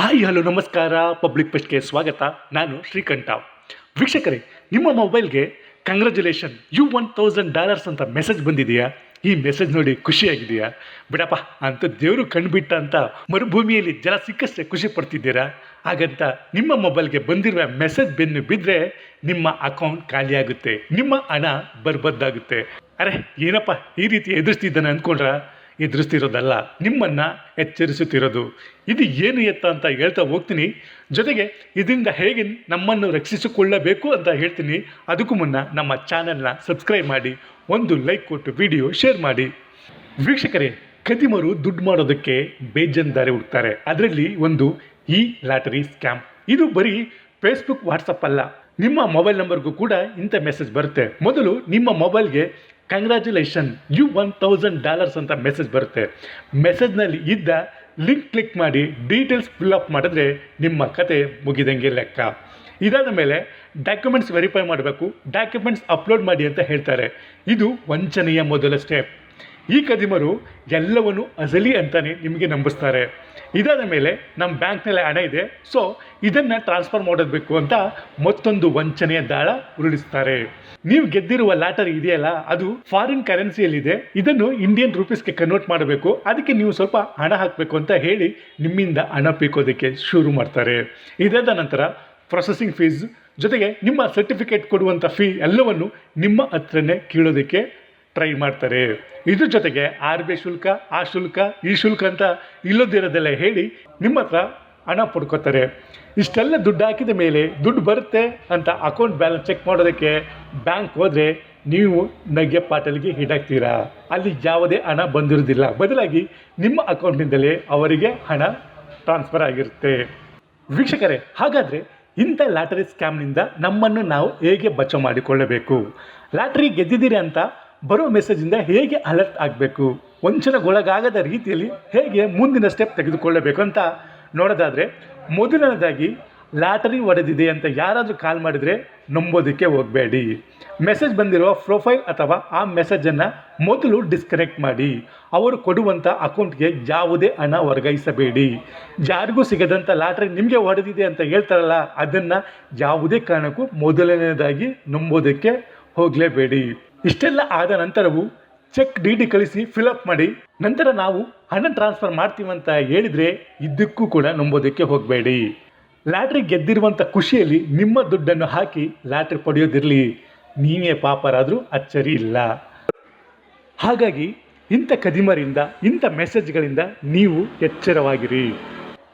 Hi, hello, ನಮಸ್ಕಾರ. Public ಫೆಸ್ಟ್ಗೆ ಸ್ವಾಗತ. ನಾನು ಶ್ರೀಕಂಠ. ವೀಕ್ಷಕರೇ, ನಿಮ್ಮ ಮೊಬೈಲ್ಗೆ congratulation you one thousand dollars ಅಂತ ಮೆಸೇಜ್ ಬಂದಿದೆಯಾ? ಈ ಮೆಸೇಜ್ ನೋಡಿ ಖುಷಿಯಾಗಿದೆಯಾ ಬಿಡಪ್ಪ, ಅಂತ ದೇವರು ಕಂಡುಬಿಟ್ಟ ಅಂತ ಮರುಭೂಮಿಯಲ್ಲಿ ಜಲ ಸಿಕ್ಕಷ್ಟೇ ಖುಷಿ ಪಡ್ತಿದ್ದೀರಾ? ಹಾಗಂತ ನಿಮ್ಮ ಮೊಬೈಲ್ಗೆ ಬಂದಿರುವ ಮೆಸೇಜ್ ಬೆನ್ನು ಬಿದ್ದರೆ ನಿಮ್ಮ ಅಕೌಂಟ್ ಖಾಲಿಯಾಗುತ್ತೆ ನಿಮ್ಮ ಹಣ ಬರ್ಬದ್ದಾಗುತ್ತೆ. ಅರೆ, ಏನಪ್ಪ ಈ ರೀತಿ ಎದುರಿಸ್ತಿದ್ದಾನೆ ಅಂದ್ಕೊಂಡ್ರ? ಎದುರಿಸ್ತಿರೋದಲ್ಲ ನಿಮ್ಮನ್ನು ಎಚ್ಚರಿಸುತ್ತಿರೋದು. ಇದು ಏನು ಎತ್ತ ಅಂತ ಹೇಳ್ತಾ ಹೋಗ್ತೀನಿ. ಜೊತೆಗೆ ಇದರಿಂದ ಹೇಗೆ ನಮ್ಮನ್ನು ರಕ್ಷಿಸಿಕೊಳ್ಳಬೇಕು ಅಂತ ಹೇಳ್ತೀನಿ. ಅದಕ್ಕೂ ಮುನ್ನ ನಮ್ಮ ಚಾನಲ್ನ ಸಬ್ಸ್ಕ್ರೈಬ್ ಮಾಡಿ, ಒಂದು ಲೈಕ್ ಕೊಟ್ಟು ವಿಡಿಯೋ ಶೇರ್ ಮಾಡಿ. ವೀಕ್ಷಕರೇ ಕದಿಮರು ದುಡ್ಡು ಮಾಡೋದಕ್ಕೆ ಬೇಜನ್ ಹುಡ್ತಾರೆ ಅದರಲ್ಲಿ ಒಂದು ಈ ಲಾಟರಿ ಸ್ಕ್ಯಾಮ್. ಇದು ಬರೀ ಫೇಸ್ಬುಕ್, ವಾಟ್ಸಪ್ ಅಲ್ಲ. ನಿಮ್ಮ ಮೊಬೈಲ್ ನಂಬರ್ಗೂ ಕೂಡ ಇಂಥ ಮೆಸೇಜ್ ಬರುತ್ತೆ. ಮೊದಲು ನಿಮ್ಮ ಮೊಬೈಲ್ಗೆ congratulation you one thousand dollars ಅಂತ ಮೆಸೇಜ್ ಬರುತ್ತೆ. ಮೆಸೇಜ್ನಲ್ಲಿ ಇದ್ದ ಲಿಂಕ್ ಕ್ಲಿಕ್ ಮಾಡಿ ಡೀಟೇಲ್ಸ್ ಫಿಲ್ ಅಪ್ ಮಾಡಿದ್ರೆ ನಿಮ್ಮ ಕತೆ ಮುಗಿದಂಗೆ ಲೆಕ್ಕ. ಇದಾದ ಮೇಲೆ ಡಾಕ್ಯುಮೆಂಟ್ಸ್ ವೆರಿಫೈ ಮಾಡಬೇಕು. ಡಾಕ್ಯುಮೆಂಟ್ಸ್ ಅಪ್ಲೋಡ್ ಮಾಡಿ ಅಂತ ಹೇಳ್ತಾರೆ. ಇದು ವಂಚನೆಯ ಮೊದಲ ಸ್ಟೆಪ್ ಈ ಕದಿಮರು ಎಲ್ಲವನ್ನು ಅಸಲಿ ಅಂತಾನೆ ನಿಮಗೆ ನಂಬಿಸ್ತಾರೆ. ಇದಾದ ಮೇಲೆ ನಮ್ಮ ಬ್ಯಾಂಕ್ನಲ್ಲಿ ಹಣ ಇದೆ, ಸೊ ಇದನ್ನು ಟ್ರಾನ್ಸ್ಫರ್ ಮಾಡಬೇಕು ಅಂತ ಮತ್ತೊಂದು ವಂಚನೆಯ ದಾಳ ಉರುಳಿಸ್ತಾರೆ. ನೀವು ಗೆದ್ದಿರುವ ಲಾಟರಿ ಇದೆಯಲ್ಲ, ಅದು ಫಾರಿನ್ ಕರೆನ್ಸಿಯಲ್ಲಿದೆ ಇದನ್ನು ಇಂಡಿಯನ್ ರೂಪೀಸ್ಗೆ ಕನ್ವರ್ಟ್ ಮಾಡಬೇಕು, ಅದಕ್ಕೆ ನೀವು ಸ್ವಲ್ಪ ಹಣ ಹಾಕಬೇಕು ಅಂತ ಹೇಳಿ ನಿಮ್ಮಿಂದ ಹಣ ಪೀಕೋದಕ್ಕೆ ಶುರು ಮಾಡ್ತಾರೆ. ಇದಾದ ನಂತರ ಪ್ರೊಸೆಸಿಂಗ್ ಫೀಸ್ ಜೊತೆಗೆ ನಿಮ್ಮ ಸರ್ಟಿಫಿಕೇಟ್ ಕೊಡುವಂಥ ಫೀ ಎಲ್ಲವನ್ನು ನಿಮ್ಮ ಹತ್ರನೇ ಕೀಳೋದಕ್ಕೆ ಟ್ರೈ ಮಾಡ್ತಾರೆ. ಇದ್ರ ಜೊತೆಗೆ ಆರ್ ಬಿ ಶುಲ್ಕ, ಆ ಶುಲ್ಕ, ಈ ಶುಲ್ಕ ಅಂತ ಇಲ್ಲದಿರೋದೆಲ್ಲ ಹೇಳಿ ನಿಮ್ಮ ಹತ್ರ ಹಣ ಪಡ್ಕೋತಾರೆ. ಇಷ್ಟೆಲ್ಲ ದುಡ್ಡು ಹಾಕಿದ ಮೇಲೆ ದುಡ್ಡು ಬರುತ್ತೆ ಅಂತ ಅಕೌಂಟ್ ಬ್ಯಾಲೆನ್ಸ್ ಚೆಕ್ ಮಾಡೋದಕ್ಕೆ ಬ್ಯಾಂಕ್ ಹೋದರೆ ನೀವು ನಗೆ ಪಾಟಲಿಗೆ ಹಿಡಾಕ್ತೀರಾ. ಅಲ್ಲಿ ಯಾವುದೇ ಹಣ ಬಂದಿರೋದಿಲ್ಲ. ಬದಲಾಗಿ ನಿಮ್ಮ ಅಕೌಂಟ್ನಿಂದಲೇ ಅವರಿಗೆ ಹಣ ಟ್ರಾನ್ಸ್ಫರ್ ಆಗಿರುತ್ತೆ. ವೀಕ್ಷಕರೇ, ಹಾಗಾದರೆ ಇಂಥ ಲಾಟರಿ ಸ್ಕ್ಯಾಮ್ನಿಂದ ನಮ್ಮನ್ನು ನಾವು ಹೇಗೆ ಬಚಾವ್ ಮಾಡಿಕೊಳ್ಳಬೇಕು? ಲಾಟರಿ ಗೆದ್ದಿದ್ದೀರಿ ಅಂತ ಬರೋ ಮೆಸೇಜಿಂದ ಹೇಗೆ ಅಲರ್ಟ್ ಆಗಬೇಕು? ವಂಚನೆಗೊಳಗಾಗದ ರೀತಿಯಲ್ಲಿ ಹೇಗೆ ಮುಂದಿನ ಸ್ಟೆಪ್ ತೆಗೆದುಕೊಳ್ಳಬೇಕು ಅಂತ ನೋಡೋದಾದರೆ, ಮೊದಲನೇದಾಗಿ ಲಾಟರಿ ಹೊಡೆದಿದೆ ಅಂತ ಯಾರಾದರೂ ಕಾಲ್ ಮಾಡಿದರೆ ನಂಬೋದಕ್ಕೆ ಹೋಗಬೇಡಿ. ಮೆಸೇಜ್ ಬಂದಿರುವ ಪ್ರೊಫೈಲ್ ಅಥವಾ ಆ ಮೆಸೇಜನ್ನು ಮೊದಲು ಡಿಸ್ಕನೆಕ್ಟ್ ಮಾಡಿ. ಅವರು ಕೊಡುವಂಥ ಅಕೌಂಟ್ಗೆ ಯಾವುದೇ ಹಣ ವರ್ಗಾಯಿಸಬೇಡಿ. ಯಾರಿಗೂ ಸಿಗದಂಥ ಲಾಟ್ರಿ ನಿಮಗೆ ಹೊಡೆದಿದೆ ಅಂತ ಹೇಳ್ತಾರಲ್ಲ, ಅದನ್ನು ಯಾವುದೇ ಕಾರಣಕ್ಕೂ ಮೊದಲನೇದಾಗಿ ನಂಬೋದಕ್ಕೆ ಹೋಗಲೇಬೇಡಿ. ಇಷ್ಟೆಲ್ಲ ಆದ ನಂತರವೂ ಚೆಕ್ ಡಿ ಡಿ ಕಳಿಸಿ ಫಿಲಪ್ ಮಾಡಿ, ನಂತರ ನಾವು ಹಣ ಟ್ರಾನ್ಸ್ಫರ್ ಮಾಡ್ತೀವಿ ಅಂತ ಹೇಳಿದರೆ ಇದಕ್ಕೂ ಕೂಡ ನಂಬೋದಕ್ಕೆ ಹೋಗಬೇಡಿ. ಲ್ಯಾಟ್ರಿ ಗೆದ್ದಿರುವಂಥ ಖುಷಿಯಲ್ಲಿ ನಿಮ್ಮ ದುಡ್ಡನ್ನು ಹಾಕಿ ಲ್ಯಾಟ್ರಿ ಪಡೆಯೋದಿರಲಿ. ನೀವೇ ಪಾಪರಾದರೂ ಅಚ್ಚರಿ ಇಲ್ಲ. ಹಾಗಾಗಿ ಇಂಥ ಕದಿಮರಿಂದ, ಇಂಥ ಮೆಸೇಜ್ಗಳಿಂದ ನೀವು ಎಚ್ಚರವಾಗಿರಿ.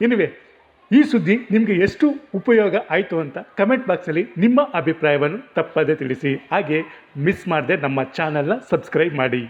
ಎನಿವೆ ಈ ಸುದ್ದಿ ನಿಮಗೆ ಎಷ್ಟು ಉಪಯೋಗ ಆಯಿತು ಅಂತ ಕಮೆಂಟ್ ಬಾಕ್ಸಲ್ಲಿ ನಿಮ್ಮ ಅಭಿಪ್ರಾಯವನ್ನು ತಪ್ಪದೇ ತಿಳಿಸಿ. ಹಾಗೆ ಮಿಸ್ ಮಾಡದೆ ನಮ್ಮ ಚಾನಲ್ನ ಸಬ್ಸ್ಕ್ರೈಬ್ ಮಾಡಿ.